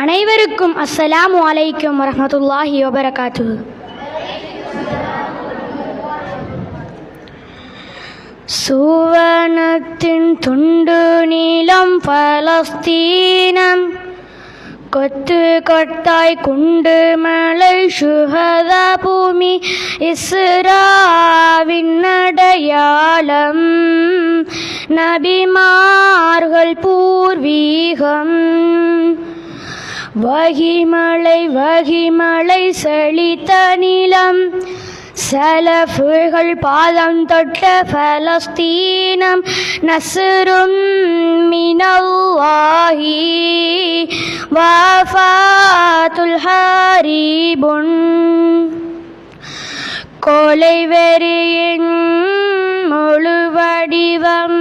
அனைவருக்கும் அஸ்ஸலாமு அலைக்கும் வரமத்துல்லாஹி வபரகாத்து சுவனத்தின் துண்டு நீளம் பலஸ்தீனம் கொத்து கொட்டாய் குண்டு மலை சுகத பூமி இஸ்ராவின் அடையாளம் நபிமார்கள் பூர்வீகம். வகிமலை வகிமலை செழித்த நிலம் சலஃபுகள் பாதம் தொட்ட பலஸ்தீனம் நசுரும் மினல்லாஹி வாஃபாத்துல் ஹாரிபுன். கொலை வெறியின் முழு வடிவம்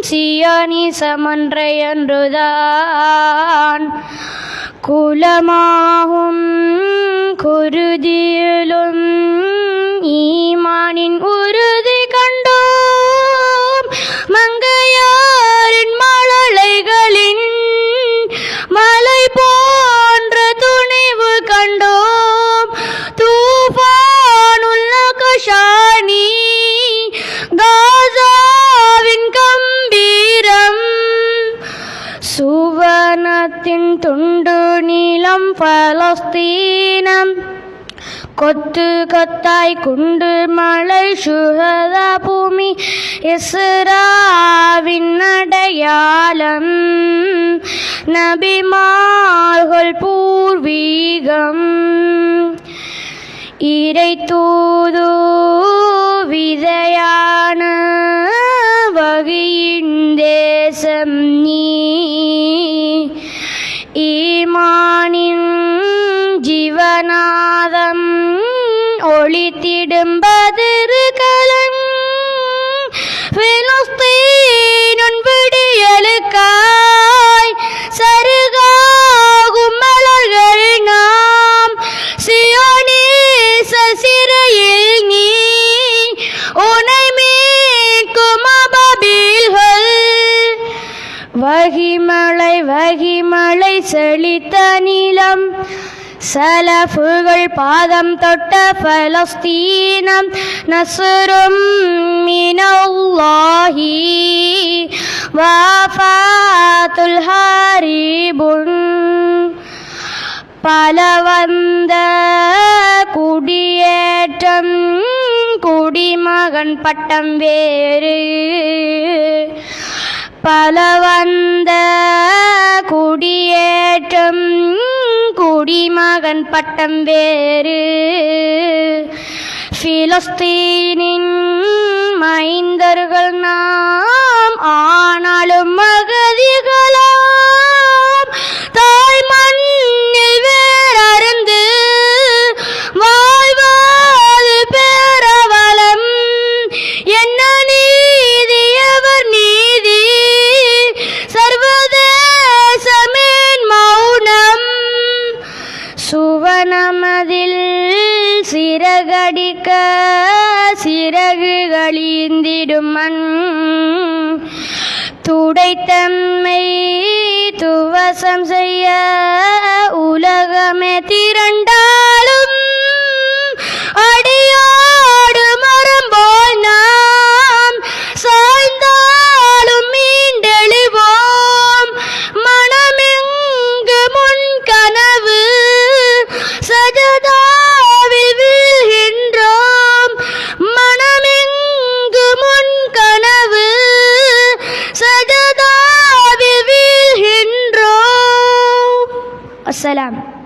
சியானி சமன்றையன்றுதான் കുലമാകും കുരുതിയിലും சுவனத்தின் துண்டு நீளம் பலஸ்தீனம். கொத்து கொத்தாய் குண்டு மலை சுகத பூமி இஸ்ராவின் அடையாளம். நபிமார்கள் பூர்வீகம். இறை ஒளித்திடும் பதிர்களம் பிலஸ்தீனுன் விடியலுக்காய். சருகாகும் மலர்கள் நாம். சியோனீச சிறையில் நீ. உனை மீட்கும் அபபீல்கள் வகிமலை வகிமலை செழித்த நிலம். சலஃபுகள் பாதம் தொட்ட பலஸ்தீனம் நசுரும் மினல்லாஹி வாஃபாத்துல் ஹாரிபுன். பல வந்த குடியேற்றம் குடிமகன் பட்டம் வேறு. பல வந்த குடியேற்றம் குடிமகன் பட்டம் வேறு. பிலஸ்தீனின் சுவனமதில் சிறகடிக்க சிறகுகளிந்திடும் மண். துடைத்தம்மை துவசம் செய்ய உலகமே தீ والسلام.